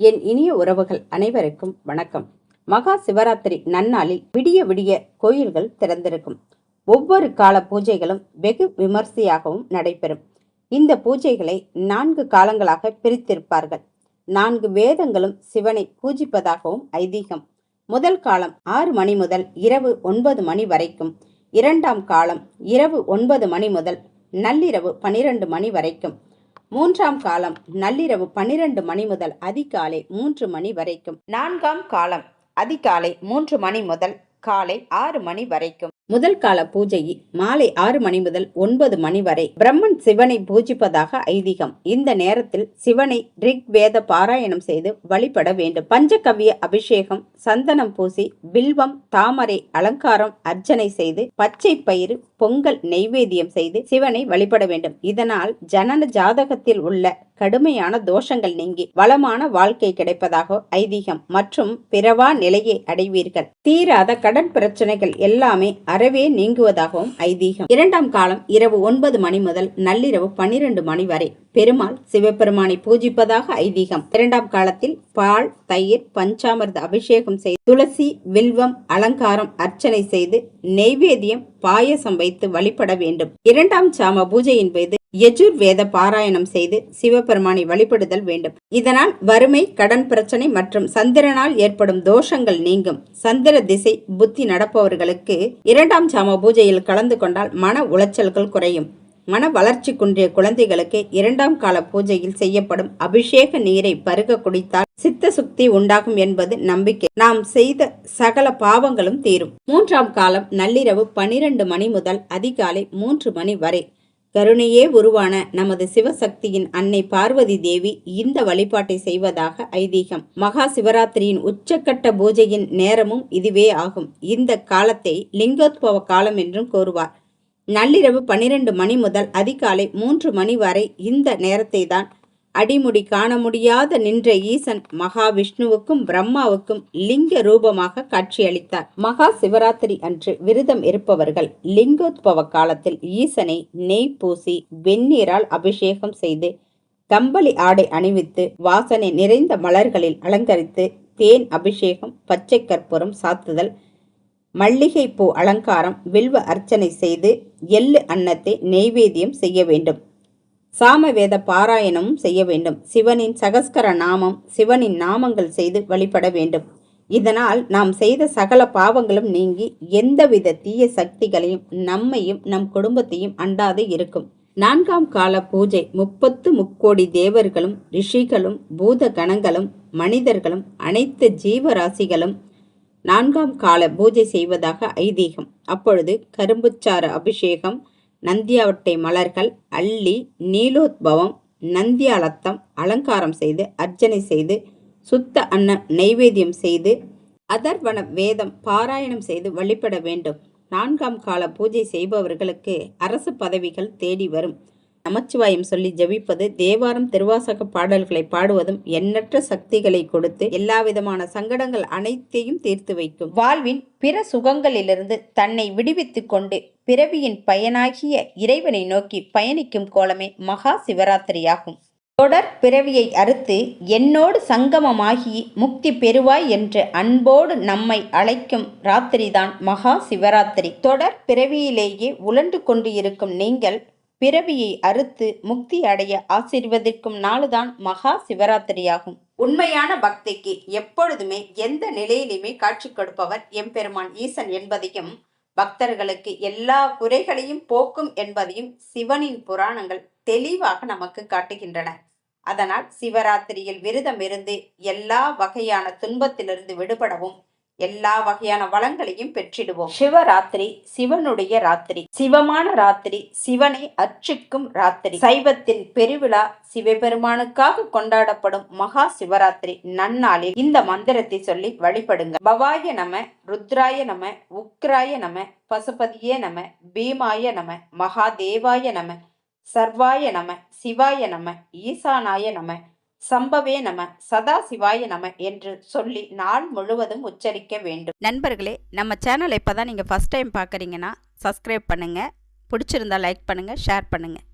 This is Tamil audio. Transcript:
என் இனிய உறவுகள் அனைவருக்கும் வணக்கம். மகா சிவராத்திரி நன்னாளில் விடிய விடிய கோயில்கள் திறந்திருக்கும். ஒவ்வொரு கால பூஜைகளும் வெகு விமர்சையாகவும் நடைபெறும். இந்த பூஜைகளை நான்கு காலங்களாக பிரித்திருப்பார்கள். நான்கு வேதங்களும் சிவனை பூஜிப்பதாகவும் ஐதீகம். முதல் காலம் ஆறு மணி முதல் இரவு ஒன்பது மணி வரைக்கும். இரண்டாம் காலம் இரவு ஒன்பது மணி முதல் நள்ளிரவு பனிரெண்டு மணி வரைக்கும். மூன்றாம் காலம் நள்ளிரவு பன்னிரண்டு மணி முதல் அதிகாலை மூன்று மணி வரைக்கும். நான்காம் காலம் அதிகாலை மூன்று மணி முதல் காலை ஆறு மணி வரைக்கும். முதல் கால பூஜை மாலை ஆறு மணி முதல் ஒன்பது மணி வரை. பிரம்மன் சிவனை பூஜிப்பதாக ஐதீகம். இந்த நேரத்தில் சிவனை ரிக் வேத பாராயணம் செய்து வழிபட வேண்டும். பஞ்சகவ்ய அபிஷேகம் சந்தனம் பூசி பில்வம் தாமரை அலங்காரம் அர்ச்சனை செய்து பச்சை பயிறு பொங்கல் நெய்வேத்தியம் செய்து சிவனை வழிபட வேண்டும். இதனால் ஜனன ஜாதகத்தில் உள்ள கடுமையான தோஷங்கள் நீங்கி வளமான வாழ்க்கை கிடைப்பதாக ஐதீகம் மற்றும் பிறவா நிலையை அடைவீர்கள். தீராத கடன் பிரச்சனைகள் எல்லாமே அறவே நீங்குவதாகவும் ஐதீகம். இரண்டாம் காலம் இரவு ஒன்பது மணி முதல் நள்ளிரவு பன்னிரண்டு மணி வரை பெருமாள் சிவபெருமானை பூஜிப்பதாக ஐதீகம். இரண்டாம் காலத்தில் பால் தயிர் பஞ்சாமிர்த அபிஷேகம் செய்து துளசி வில்வம் அலங்காரம் அர்ச்சனை செய்து நெய்வேத்தியம் பாயசம் வைத்து வழிபட வேண்டும். இரண்டாம் சாம பூஜையின் போது யஜுர் வேத பாராயணம் செய்து சிவபெருமானை வழிபடுதல் வேண்டும். இதனால் வறுமை கடன் பிரச்சனை மற்றும் சந்திரனால் ஏற்படும் தோஷங்கள் நீங்கும். சந்திர திசை புத்தி நடப்பவர்களுக்கு இரண்டாம் சாம பூஜையில் கலந்து கொண்டால் மன உளைச்சல்கள் குறையும். மன வளர்ச்சி குன்றிய குழந்தைகளுக்கு இரண்டாம் கால பூஜையில் செய்யப்படும் அபிஷேக நீரை பருக குடித்தால் சித்த சுக்தி உண்டாகும் என்பது நம்பிக்கை. நாம் செய்த சகல பாவங்களும் தீரும். மூன்றாம் காலம் நள்ளிரவு பனிரெண்டு மணி முதல் அதிகாலை மூன்று மணி வரை கருணையே உருவான நமது சிவசக்தியின் அன்னை பார்வதி தேவி இந்த வழிபாட்டை செய்வதாக ஐதீகம். மகா சிவராத்திரியின் உச்சக்கட்ட பூஜையின் நேரமும் இதுவே ஆகும். இந்த காலத்தை லிங்கோத்பவ காலம் என்றும் கூறுவார். நள்ளிரவு பன்னிரண்டு மணி முதல் அதிகாலை மூன்று மணி வரை இந்த நேரத்தை தான் அடிமுடி காண முடியாத நின்ற ஈசன் மகாவிஷ்ணுவுக்கும் பிரம்மாவுக்கும் லிங்க ரூபமாக காட்சியளித்தார். மகா சிவராத்திரி அன்று விரதம் இருப்பவர்கள் லிங்கோத்பவ காலத்தில் ஈசனை நெய் பூசி வெந்நீரால் அபிஷேகம் செய்து கம்பளி ஆடை அணிவித்து வாசனை நிறைந்த மலர்களில் அலங்கரித்து தேன் அபிஷேகம் பச்சை கற்பூரம் சாத்துதல் மல்லிகை பூ அலங்காரம் வில்வ அர்ச்சனை செய்து எள்ளு அன்னத்தை நெய்வேத்தியம் செய்ய வேண்டும். சாமவேத பாராயணமும் செய்ய வேண்டும். சிவனின் சகஸ்கர நாமம் சிவனின் நாமங்கள் செய்து வழிபட வேண்டும். இதனால் நாம் செய்த சகல பாவங்களும் நீங்கி எந்தவித தீய சக்திகளையும் நம்மையும் நம் குடும்பத்தையும் அண்டாது இருக்கும். நான்காம் கால பூஜை முப்பத்து முக்கோடி தேவர்களும் ரிஷிகளும் பூத கணங்களும் மனிதர்களும் அனைத்து ஜீவராசிகளும் நான்காம் கால பூஜை செய்வதாக ஐதீகம். அப்பொழுது கரும்புச்சாறு அபிஷேகம் நந்தியாவட்டை மலர்கள் அள்ளி நீலோத்பவம் நந்தியாலத்தம் அலங்காரம் செய்து அர்ச்சனை செய்து சுத்த அன்னம் நைவேத்தியம் செய்து அதர்வன வேதம் பாராயணம் செய்து வழிபட வேண்டும். நான்காம் கால பூஜை செய்பவர்களுக்கு அரசு பதவிகள் தேடி வரும். நமச்சிவாயம் சொல்லி ஜபிப்பது தேவாரம் திருவாசக பாடல்களை பாடுவதும் எண்ணற்ற சக்திகளை கொடுத்து எல்லா விதமான சங்கடங்கள் அனைத்தையும் தீர்த்து வைக்கும். வாழ்வின் பிற சுகங்களிலிருந்து தன்னை விடுவித்துக் கொண்டு பிறவியின் பயனாகிய இறைவனை நோக்கி பயணிக்கும் கோலமே மகா சிவராத்திரியாகும். தொடர் பிறவியை அறுத்து என்னோடு சங்கமமாகி முக்தி பெறுவாய் என்று அன்போடு நம்மை அழைக்கும் ராத்திரிதான் மகா சிவராத்திரி. தொடர் பிறவியிலேயே உழண்டு கொண்டு இருக்கும் நீங்கள் பிறவியை அறுத்து முக்தி அடைய ஆசீர்வதிக்கும் நாளுதான் மகா சிவராத்திரியாகும். உண்மையான பக்திக்கு எப்பொழுதுமே எந்த நிலையிலுமே காட்சி கொடுப்பவர் எம்பெருமான் ஈசன் என்பதையும் பக்தர்களுக்கு எல்லா குறைகளையும் போக்கும் என்பதையும் சிவனின் புராணங்கள் தெளிவாக நமக்கு காட்டுகின்றன. அதனால் சிவராத்திரியில் விரதம் இருந்து எல்லா வகையான துன்பத்திலிருந்து விடுபடவும் எல்லா வகையான வளங்களையும் பெற்றிடுவோம். சிவராத்திரி சிவனுடைய ராத்திரி. சிவமான ராத்திரி சிவனை அர்ச்சிக்கும் ராத்திரி. சைவத்தின் பெருவிழா சிவபெருமானுக்காக கொண்டாடப்படும் மகா சிவராத்திரி நன்னாளில் இந்த மந்திரத்தை சொல்லி வழிபடுங்க பவாய நம ருத்ராய நம உக்ராய நம பசுபதியே நம பீமாய நம மகாதேவாய நம சர்வாய நம சிவாய நம ஈசானாய நம சம்பவே நம சதா சிவாய நம என்று சொல்லி நாள் முழுவதும் உச்சரிக்க வேண்டும். நண்பர்களே நம்ம சேனலை இப்போ தான் நீங்கள் ஃபஸ்ட் டைம் பார்க்குறீங்கன்னா சப்ஸ்கிரைப் பண்ணுங்கள் பிடிச்சிருந்தா லைக் பண்ணுங்கள் ஷேர் பண்ணுங்கள்